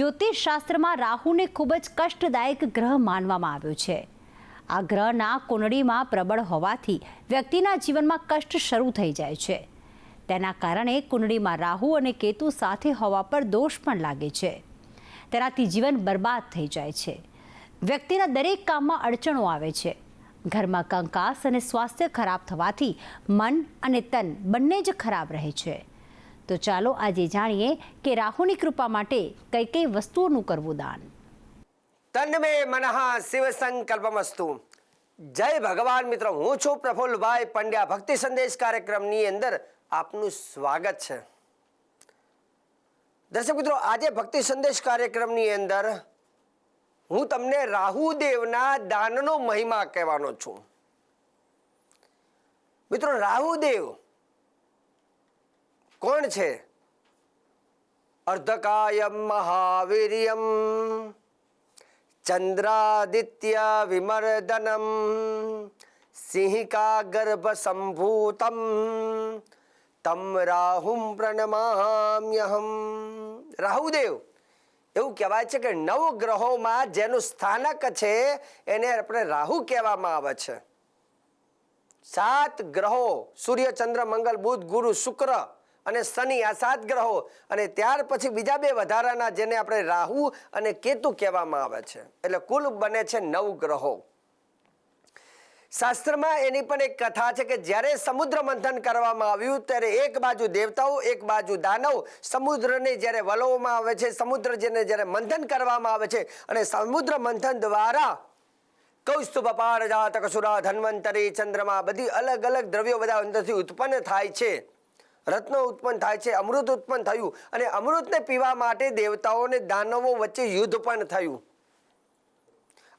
જ્યોતિષ શાસ્ત્રમાં રાહુને ખૂબ જ કષ્ટદાયક ગ્રહ માનવામાં આવ્યો છે. આ ગ્રહના કુંડળીમાં પ્રબળ હોવાથી વ્યક્તિના જીવનમાં કષ્ટ શરૂ થઈ જાય છે. તેના કારણે કુંડળીમાં રાહુ અને કેતુ સાથે હોવા પર દોષ પણ લાગે છે. તેનાથી જીવન બરબાદ થઈ જાય છે. વ્યક્તિના દરેક કામમાં અડચણો આવે છે. ઘરમાં કંકાસ અને સ્વાસ્થ્ય ખરાબ થવાથી મન અને તન બંને જ ખરાબ રહે છે. તો ચાલો આજે જાણીએ કે રાહુની કૃપા માટે કઈ કઈ વસ્તુઓનું કરવું દાન. તન્મે મનઃ શિવ સંકલ્પમસ્તુ જય ભગવાન મિત્રો, હું છું પ્રફુલ્લભાઈ પંડ્યા. ભક્તિ સંદેશ કાર્યક્રમની અંદર આપનું સ્વાગત છે. દર્શક મિત્રો, આજે ભક્તિ સંદેશ કાર્યક્રમની અંદર હું તમને રાહુદેવના દાનનો મહિમા કહેવાનો છું. મિત્રો, રાહુદેવ કોણ છે? અર્ધકાયમ મહાવીર્યમ, ચંદ્રાદિત્ય વિમર્દનમ, સિંહિકા ગર્ભ સંભૂતમ તમ રાહુમ પ્રણમામ્યહમ. રાહુદેવ, એવું કહેવાય છે કે નવ ગ્રહોમાં જેનું સ્થાનક છે એને આપણે રાહુ કહેવામાં આવે છે. સાત ગ્રહો, સૂર્ય, ચંદ્ર મંગલ બુધ, ગુરુ, શુક્ર અને શનિ આ સાત ગ્રહો. અને ત્યાર પછી બીજા બે વધારાના જેને આપણે રાહુ અને કેતુ કહેવામાં આવે છે. એટલે કુલ બને છે નવ ગ્રહો. શાસ્ત્રમાં એની પણ એક કથા છે કે જ્યારે સમુદ્ર મંથન કરવામાં આવ્યું ત્યારે એક બાજુ દેવતાઓ, એક બાજુ દાનવ સમુદ્રને જ્યારે વલવવામાં આવે છે, સમુદ્ર જેને જ્યારે મંથન કરવામાં આવે છે અને સમુદ્ર મંથન દ્વારા કૌસ્તુભ પારજાત સુરા ધન્વંતરી ચંદ્રમા બધી અલગ અલગ દ્રવ્યો બધા અંદરથી ઉત્પન્ન થાય છે. રત્નો ઉત્પન્ન થાય છે, અમૃત ઉત્પન્ન થયું અને અમૃતને પીવા માટે દેવતાઓ અને દાનવો વચ્ચે યુદ્ધ પણ થયું.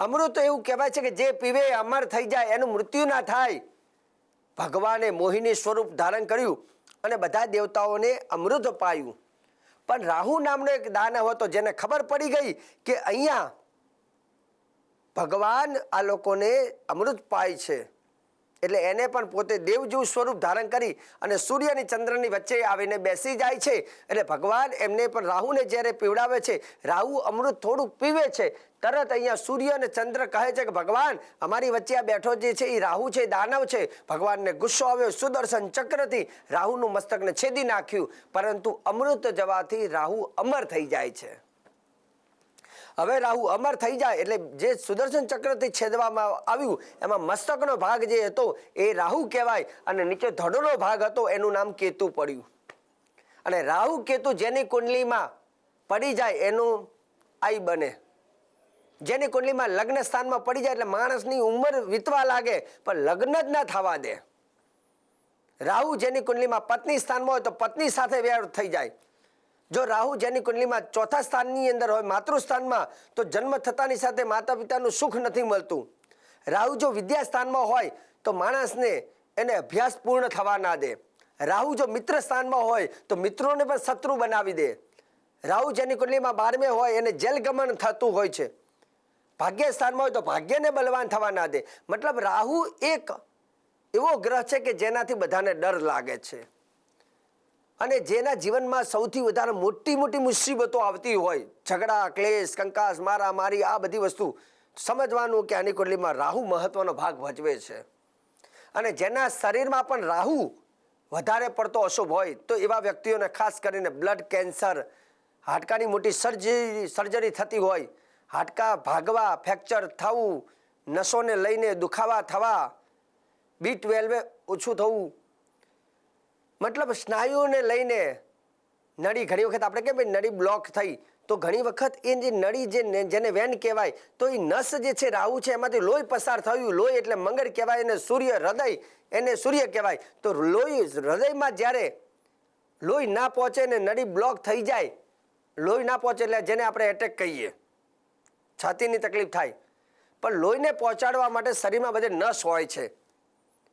અમૃત એવું કહેવાય છે કે જે પીવે અમર થઈ જાય, એનું મૃત્યુ ના થાય. ભગવાને મોહિની સ્વરૂપ ધારણ કર્યું અને બધા દેવતાઓને અમૃત પાયું. પણ રાહુ નામનો એક દાનવ હતો જેને ખબર પડી ગઈ કે અહીંયા ભગવાન આ લોકોને અમૃત પાય છે. એટલે એને પણ પોતે દેવ જેવું સ્વરૂપ ધારણ કરી અને સૂર્ય અને ચંદ્રની વચ્ચે આવીને બેસી જાય છે. એટલે ભગવાન એમને પણ રાહુને જ્યારે પીવડાવે છે, રાહુ અમૃત થોડુંક પીવે છે, તરત અહીંયા સૂર્ય અને ચંદ્ર કહે છે કે, ભગવાન, અમારી વચ્ચે આ બેઠો જે છે એ રાહુ છે, દાનવ છે. ભગવાનને ગુસ્સો આવ્યો, સુદર્શન ચક્રથી રાહુનું મસ્તકને છેદી નાખ્યું, પરંતુ અમૃત જવાથી રાહુ અમર થઈ જાય છે. હવે રાહુ અમર થઈ જાય એટલે જે સુદર્શન ચક્રથી છેદવામાં આવ્યું, એમાં મસ્તકનો ભાગ જે હતો એ રાહુ કહેવાય અને નીચે ધડોનો ભાગ હતો, એનું નામ કેતુ પડ્યું. અને રાહુ કેતુ જેની કુંડલીમાં પડી જાય એનું આઈ બને. જેની કુંડલીમાં લગ્ન સ્થાનમાં પડી જાય એટલે માણસની ઉંમર વીતવા લાગે, પણ લગ્ન જ ના થવા દે. રાહુ જેની કુંડલીમાં પત્ની સ્થાનમાં હોય તો પત્ની સાથે વ્યવહાર થઈ જાય. જો રાહુ જેની કુંડલીમાં ચોથા સ્થાનની અંદર હોય, માતૃસ્થાનમાં, તો જન્મ થતાની સાથે માતા પિતાનું સુખ નથી મળતું. રાહુ જો વિદ્યા સ્થાનમાં હોય, તો માણસને એને અભ્યાસ પૂર્ણ થવા ના દે. રાહુ જો મિત્ર સ્થાનમાં હોય, તો મિત્રોને પણ શત્રુ બનાવી દે. રાહુ જેની કુંડલીમાં બારમે હોય, એને જેલગમન થતું હોય છે. ભાગ્ય સ્થાનમાં હોય તો ભાગ્યને બલવાન થવા ના દે. મતલબ રાહુ એક એવો ગ્રહ છે કે જેનાથી બધાને ડર લાગે છે. અને જેના જીવનમાં સૌથી વધારે મોટી મોટી મુસીબતો આવતી હોય, ઝઘડા, ક્લેશ, કંકાસ મારા મારી આ બધી વસ્તુ, સમજવાનું કે આની કુંડલીમાં રાહુ મહત્વનો ભાગ ભજવે છે. અને જેના શરીરમાં પણ રાહુ વધારે પડતો અશુભ હોય, તો એવા વ્યક્તિઓને ખાસ કરીને બ્લડ કેન્સર, હાડકાની મોટી સર્જરી સર્જરી થતી હોય, હાડકા ભાગવા, ફ્રેક્ચર થવું, નસોને લઈને દુખાવા થવા બી ટ્વેલ્વે ઓછું થવું મતલબ સ્નાયુઓને લઈને નળી, ઘણી વખત આપણે કેમ નળી બ્લોક થઈ, તો ઘણી વખત એ જે નળી જે જેને વેન કહેવાય, તો એ નસ જે છે રાહુ છે, એમાંથી લોહી પસાર થયું, લોહી એટલે મંગળ કહેવાય, એને સૂર્ય હૃદય, એને સૂર્ય કહેવાય. તો લોહી હૃદયમાં જ્યારે લોહી ના પહોંચે ને નળી બ્લોક થઈ જાય, લોહી ના પહોંચે એટલે જેને આપણે એટેક કહીએ. છાતીની તકલીફ થાય. પણ લોહીને પહોંચાડવા માટે શરીરમાં બધે નસ હોય છે.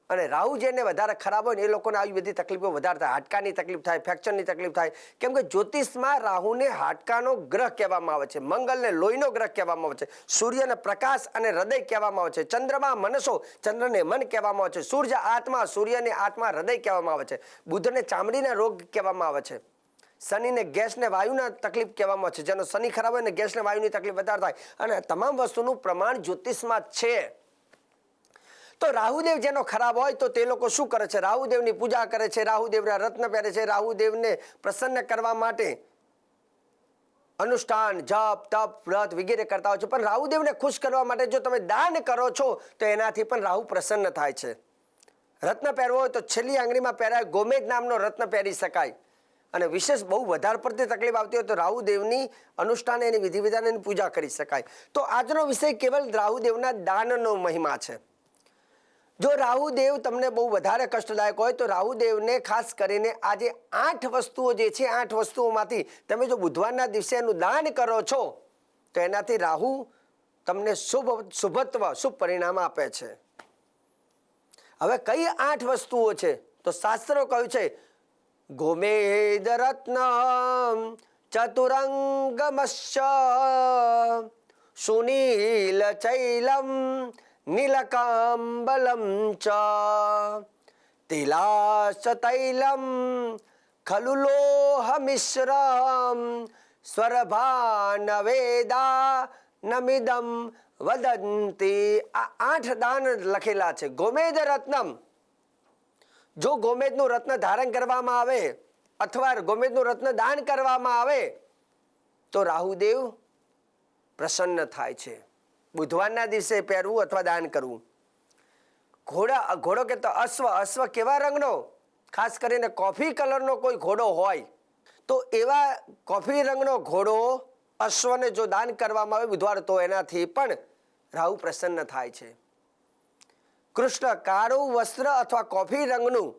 અને રાહુ જેને વધારે ખરાબ હોય ને એ લોકોને આવી બધી તકલીફો વધારે થાય હાડકાની તકલીફ થાય, ફ્રેક્ચરની તકલીફ થાય. કેમ કે જ્યોતિષમાં રાહુને હાડકાનો ગ્રહ કહેવામાં આવે છે, મંગલને લોહીનો ગ્રહ કહેવામાં આવે છે, સૂર્યને પ્રકાશ અને હૃદય કહેવામાં આવે છે, ચંદ્રમાં મનસો, ચંદ્રને મન કહેવામાં આવે છે, સૂર્ય આત્મા, સૂર્યને આત્મા, હૃદય કહેવામાં આવે છે, બુધને ચામડીના રોગ કહેવામાં આવે છે, શનિને ગેસને વાયુના તકલીફ કહેવામાં આવે છે, જેનો શનિ ખરાબ હોય ને ગેસને વાયુની તકલીફ વધારે થાય. અને તમામ વસ્તુનું પ્રમાણ જ્યોતિષમાં છે. તો રાહુદેવ જેનો ખરાબ હોય તો તે લોકો શું કરે છે? રાહુદેવની પૂજા કરે છે, રાહુદેવના રત્ન પહેરે છે, રાહુદેવને પ્રસન્ન કરવા માટે અનુષ્ઠાન, જપ, તપ, વ્રત વગેરે કરતા હોય છે. પણ રાહુદેવને ખુશ કરવા માટે જો તમે દાન કરો છો, તો એનાથી પણ રાહુ પ્રસન્ન થાય છે. રત્ન પહેરવો હોય તો છેલ્લી આંગળીમાં પહેરાય ગોમેદ નામનો રત્ન પહેરી શકાય. અને વિશેષ બહુ વધારે પડતી તકલીફ આવતી હોય તો રાહુદેવની અનુષ્ઠાન એની વિધિ વિધાનની પૂજા કરી શકાય. તો આજનો વિષય કેવલ રાહુદેવના દાનનો મહિમા છે. જો રાહુદેવ તમને બહુ વધારે કષ્ટદાયક હોય, તો રાહુદેવને ખાસ કરીને આજે આઠ વસ્તુઓ જે છે, આઠ વસ્તુઓમાંથી તમે જો બુધવારના દિવસે એનું દાન કરો છો, તો એનાથી રાહુ તમને શુભ, શુભત્વ, શુભ પરિણામ આપે છે. હવે કઈ આઠ વસ્તુઓ છે? તો શાસ્ત્રો કહ્યું છે ગોમેદ રત્ન ચતુરંગમશ સુનીલ ચૈલમ નીલકાંબલમ ચ તિલાશ તૈલમ ખલુ લોહ મિશ્રમ સ્વરભાન વેદા નમિદમ વદંતી આ આઠ દાન લખેલા છે। ગોમેદ રત્નમ। જો ગોમેદનું રત્ન ધારણ કરવામાં આવે, અથવા ગોમેદનું રત્ન દાન કરવામાં આવે, તો રાહુદેવ પ્રસન્ન થાય છે। બુધવારના દિવસે પહેરવું અથવા દાન કરવું. ઘોડા, ઘોડો કે તો અશ્વ અશ્વ કેવા રંગનો? ખાસ કરીને કોફી કલરનો કોઈ ઘોડો હોય, તો એવા કોફી રંગનો ઘોડો અશ્વને જો દાન કરવામાં આવે, બુધવાર તો એનાથી પણ રાહુ પ્રસન્ન થાય છે. કૃષ્ણ કાળું વસ્ત્ર અથવા કોફી રંગનું,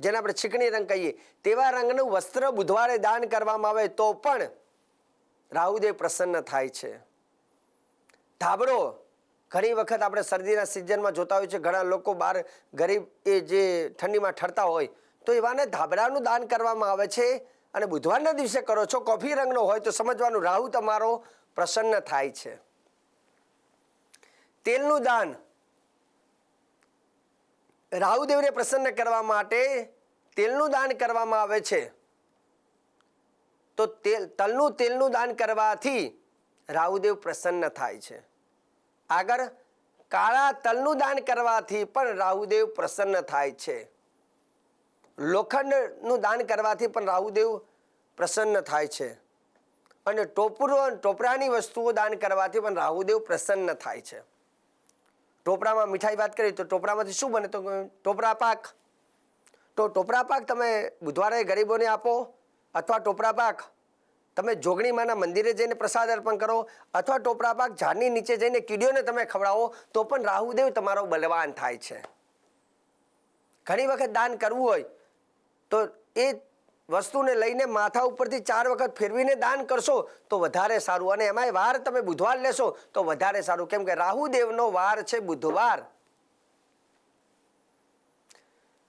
જેને આપણે છીકણી રંગ કહીએ, તેવા રંગનું વસ્ત્ર બુધવારે દાન કરવામાં આવે તો પણ રાહુદેવ પ્રસન્ન થાય છે. ધાબળો ઘણી વખત આપણે શરદીના સિઝનમાં જોતા હોય છે, ઘણા લોકો બહાર ગરીબ એ જે ઠંડીમાં ઠરતા હોય, તો એવાને ધાબળાનું દાન કરવામાં આવે છે. અને બુધવારના દિવસે કરો છો, કોફી રંગનો હોય તો સમજવાનું, રાહુ તમારો પ્રસન્ન થાય છે. તેલનું દાન. રાહુદેવને પ્રસન્ન કરવા માટે તેલનું દાન કરવામાં આવે છે. તો તેલ, તલનું, તેલનું દાન કરવાથી રાહુદેવ પ્રસન્ન થાય છે. આગળ કાળા તલનું દાન કરવાથી પણ રાહુદેવ પ્રસન્ન થાય છે. લોખંડનું દાન કરવાથી પણ રાહુદેવ પ્રસન્ન થાય છે. અને ટોપરો ટોપરાની વસ્તુઓ દાન કરવાથી પણ રાહુદેવ પ્રસન્ન થાય છે. ટોપરામાં મીઠાઈ વાત કરીએ તો ટોપરામાંથી શું બને તો ટોપરા પાક. તો ટોપરા પાક તમે બુધવારે ગરીબોને આપો અથવા ટોપરા પાક. તમે જોગણીમાના મંદિરે જઈને પ્રસાદ અર્પણ કરો અથવા ટોપરા પાક ઝાડની નીચે જઈને કીડીઓને તમે ખવડાવો, તો પણ રાહુદેવ તમારો બલવાન થાય છે. ઘણી વખત દાન કરવું હોય, તો એ વસ્તુને લઈને માથા ઉપરથી ચાર વખત ફેરવીને દાન કરશો, તો વધારે સારું. અને એમાંય વાર તમે બુધવાર લેશો, તો વધારે સારું. કેમ કે રાહુદેવનો વાર છે બુધવાર.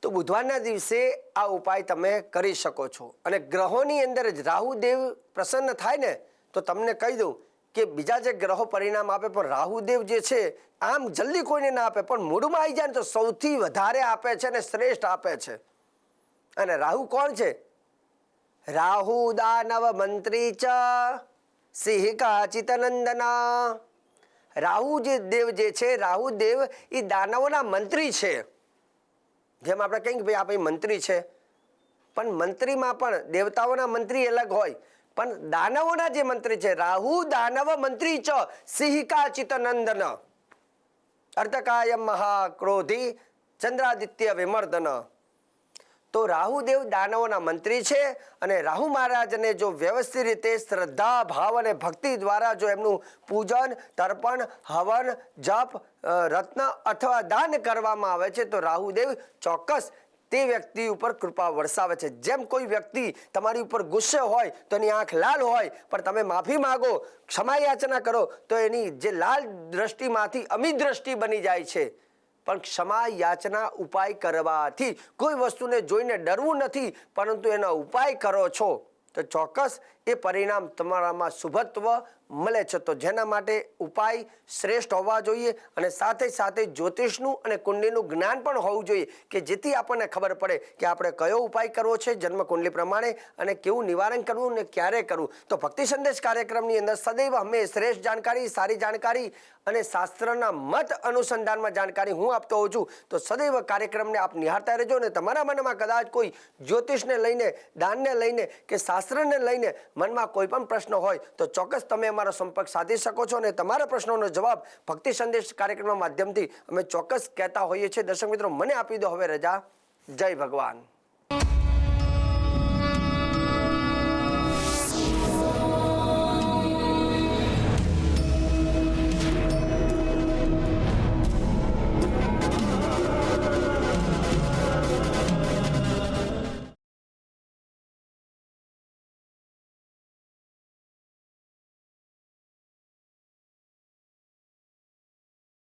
તો બુધવારના દિવસે આ ઉપાય તમે કરી શકો છો. અને ગ્રહોની અંદર જ રાહુદેવ પ્રસન્ન થાય ને, તો તમને કહી દઉં કે બીજા જે ગ્રહો પરિણામ આપે, પણ રાહુદેવ જે છે, આમ જલ્દી કોઈને ના આપે, પણ મૂળમાં આવી જાય ને તો સૌથી વધારે આપે છે અને શ્રેષ્ઠ આપે છે. અને રાહુ કોણ છે? રાહુ દાનવ મંત્રી ચ, સિંહ કાચિતનંદના રાહુ જે દેવ જે છે રાહુદેવ એ દાનવના મંત્રી છે. જેમ આપણે કહીએ કે ભાઈ આ ભાઈ મંત્રી છે. પણ મંત્રીમાં પણ દેવતાઓના મંત્રી અલગ હોય. પણ દાનવોના જે મંત્રી છે, રાહુ દાનવ મંત્રી ચ સિંહિકા ચિતનંદન અર્ધકાય મહાક્રોધી ચંદ્રાદિત્ય વિમર્દન. તો રાહુદેવ દાનવોના મંત્રી છે અને રાહુ મહારાજને જો વ્યવસ્થિત રીતે શ્રદ્ધા, ભાવ અને ભક્તિ દ્વારા જો એમનું પૂજન, તર્પણ, હવન, જપ રત્ન અથવા દાન કરવામાં આવે છે, તો રાહુદેવ ચોક્કસ તે વ્યક્તિ ઉપર કૃપા વરસાવે છે. જેમ કોઈ વ્યક્તિ તમારી ઉપર ગુસ્સે હોય, તો એની આંખ લાલ હોય, પણ તમે માફી માગો ક્ષમા યાચના કરો, તો એની જે લાલ દ્રષ્ટિમાંથી અમી દ્રષ્ટિ બની જાય છે. પણ ક્ષમા યાચના ઉપાય કરવાથી કોઈ વસ્તુને જોઈને ડરવું નથી, પરંતુ એનો ઉપાય કરો છો. તો ચોક્કસ એ પરિણામ તમારામાં શુભત્વ મળે છે. તો જેના માટે ઉપાય શ્રેષ્ઠ હોવા જોઈએ અને સાથે સાથે જ્યોતિષનું અને કુંડલીનું જ્ઞાન પણ હોવું જોઈએ કે જેથી આપણને ખબર પડે કે આપણે કયો ઉપાય કરવો છે, જન્મ કુંડલી પ્રમાણે અને કેવું નિવારણ કરવું ને ક્યારે કરવું. તો ભક્તિ સંદેશ કાર્યક્રમની અંદર સદૈવ અમે શ્રેષ્ઠ જાણકારી, સારી જાણકારી અને શાસ્ત્રના મત અનુસંધાનમાં જાણકારી હું આપતો હોઉં છું. તો સદૈવ કાર્યક્રમને આપ નિહાળતા રહેજો અને તમારા મનમાં કદાચ કોઈ જ્યોતિષને લઈને, દાનને લઈને કે શાસ્ત્રને લઈને મનમાં કોઈ પણ પ્રશ્ન હોય તો ચોક્કસ તમે અમારો સંપર્ક સાધી શકો છો અને તમારા પ્રશ્નોનો જવાબ ભક્તિ સંદેશ કાર્યક્રમના માધ્યમથી અમે ચોક્કસ કહેતા હોઈએ છીએ. દર્શક મિત્રો, મને આપી દો હવે રજા. જય ભગવાન.